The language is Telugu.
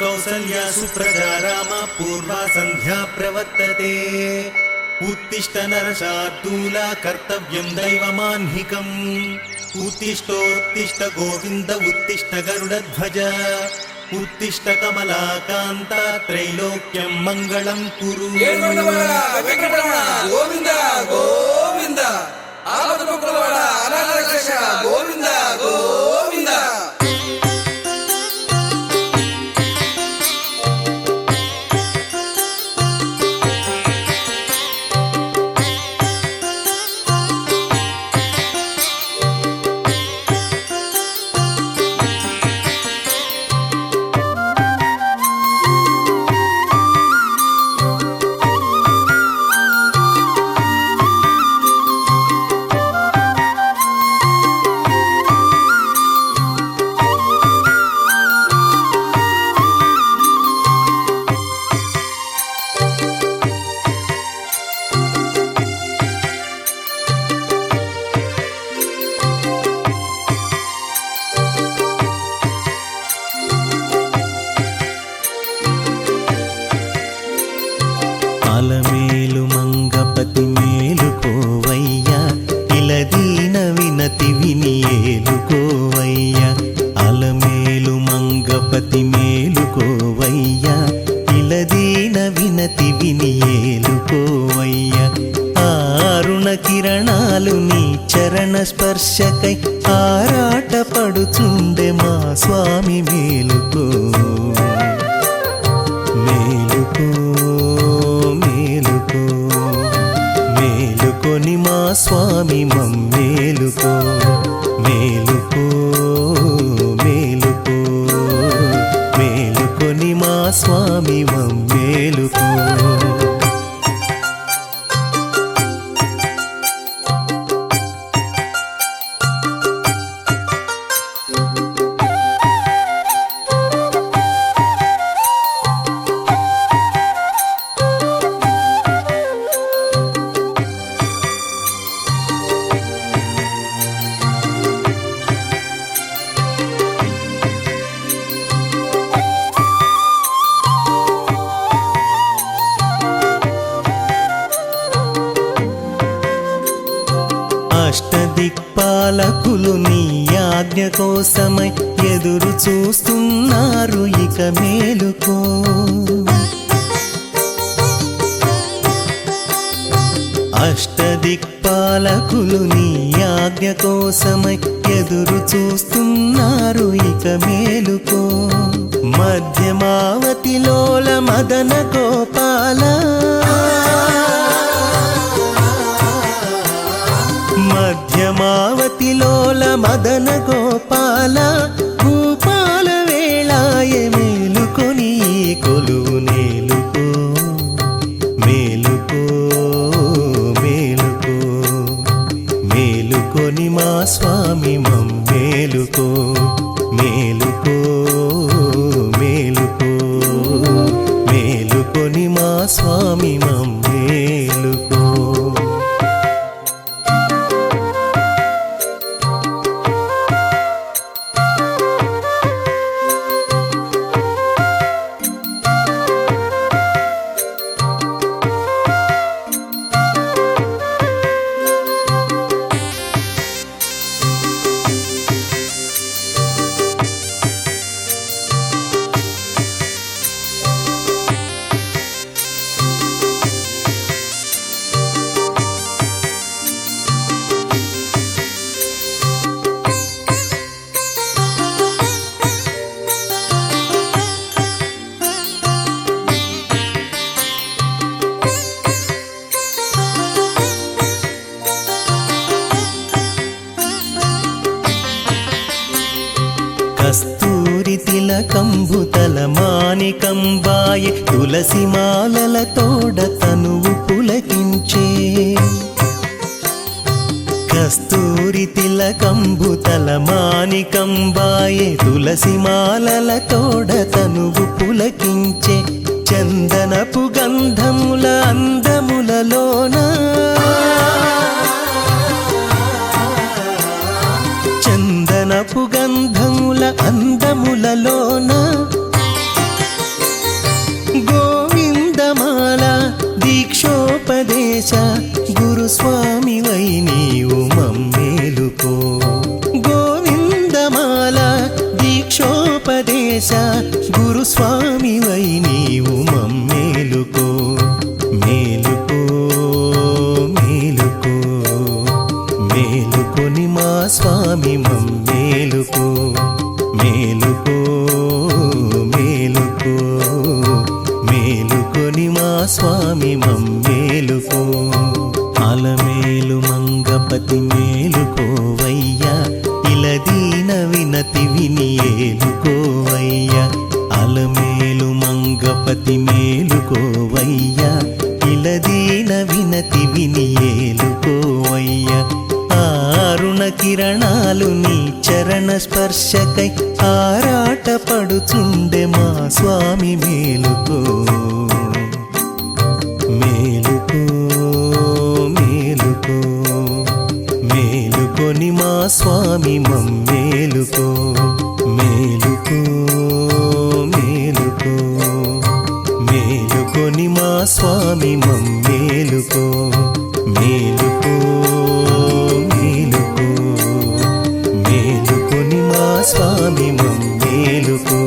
कौसल्या सुप्रजा रामा पूर्वा सन्ध्या प्रवर्तते उत्तिष्ठ नरशार्दूला कर्तव्यं दैवमाह्निकम् उत्तिष्ठोत्तिष्ठ गोविन्द उत्तिष्ठ गरुडध्वज उत्तिष्ठ कमलाकान्ता त्रैलोक्यं मङ्गलं कुरु गोविन्द गोविन्द गोविन्द అలమేలు మంగపతి మేలుకోవయ్యా ఇలదీన వినతి విని ఏలుకోవయ్యా అలమేలు మంగపతి మేలుకోవయ్యా ఇలదీన వినతి విని ఏలుకోవయ్యా ఆరుణ కిరణాలు నీ చరణ స్పర్శకై ఆరాట పడుచుండే మా స్వామి అష్టదిక్పాలకులు నీ ఆజ్ఞ కోసమై ఎదురు చూస్తున్నారు ఇక మేలుకో. అష్టదిక్పాలకులు నీ ఆజ్ఞ కోసమై ఎదురు చూస్తున్నారు ఇక మేలుకో. మధ్యమావతిలోల మదన గోపాల కంబుతల తల తులసి మాలల తోడ తనువు పులకించే. కస్తూరి తిలకంబుతల తల తులసి మాలల తోడ తనువు పులకించే. చందనపు గంధముల అందములలోనా చందనపు గంధముల అందములలోన గోవిందమాల దీక్షోపదేశ గురుస్వామి వై నీవు మమ్మేలుకో. గోవిందమాల దీక్షోపదేశ గురుస్వామి వై నీవు మమ్మేలుకో. మేలుకో మేలుకో మేలుకొని మా స్వామి మమ్మేలుకో. మేలుకో మేలుకో మేలుకొని మా స్వామి మమ్మేలుకో. అలమేలు మంగపతి మేలుకోవయ్యా ఇలదీన వినతి విని ఏలుకోవయ్యా. అలమేలు మంగపతి మేలుకో కిరణాలు నీ చరణ స్పర్శకై ఆరాట పడుచుండె మా స్వామి మేలుకో. మేలుకో మేలుకో మేలుకొని మా స్వామి మమ్మేలుకో. మేలుకో మేలుకో మేలుకొని మా స్వామి మమ్మేలుకో. మేలుకో మేలుకో మమ్మేలుకో